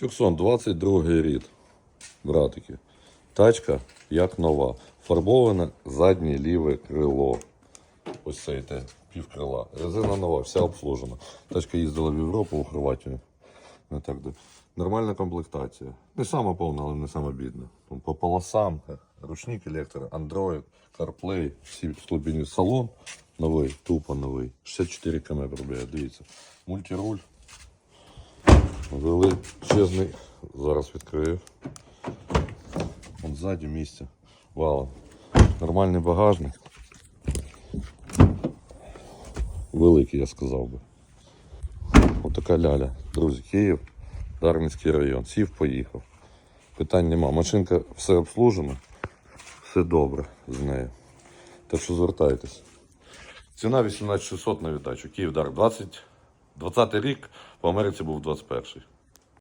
Тюксон, 22 рід. Братики. Тачка як нова. Фарбоване заднє ліве крило. Ось це йде півкрила. Резина нова, вся обслужена. Тачка їздила в Європу, у Хорватію. Не так де. Нормальна комплектація. Не сама повна, але не сама бідна. По полосам, ручник електро, Android, CarPlay, всі ступені. Салон новий, тупо новий. 64 км пробігає, дивіться. Мультируль. Величезний. Зараз відкрию. Вон ззаді місце. Вау. Нормальний багажник. Великий, я сказав би. Отака ляля. Друзі, Київ, Дарницький район. Сів, поїхав. Питань нема. Машинка все обслужена, все добре з нею. Так що звертайтесь. Ціна 18600 на віддачу. Київ Дар 20, 20 рік, в Америці був 21.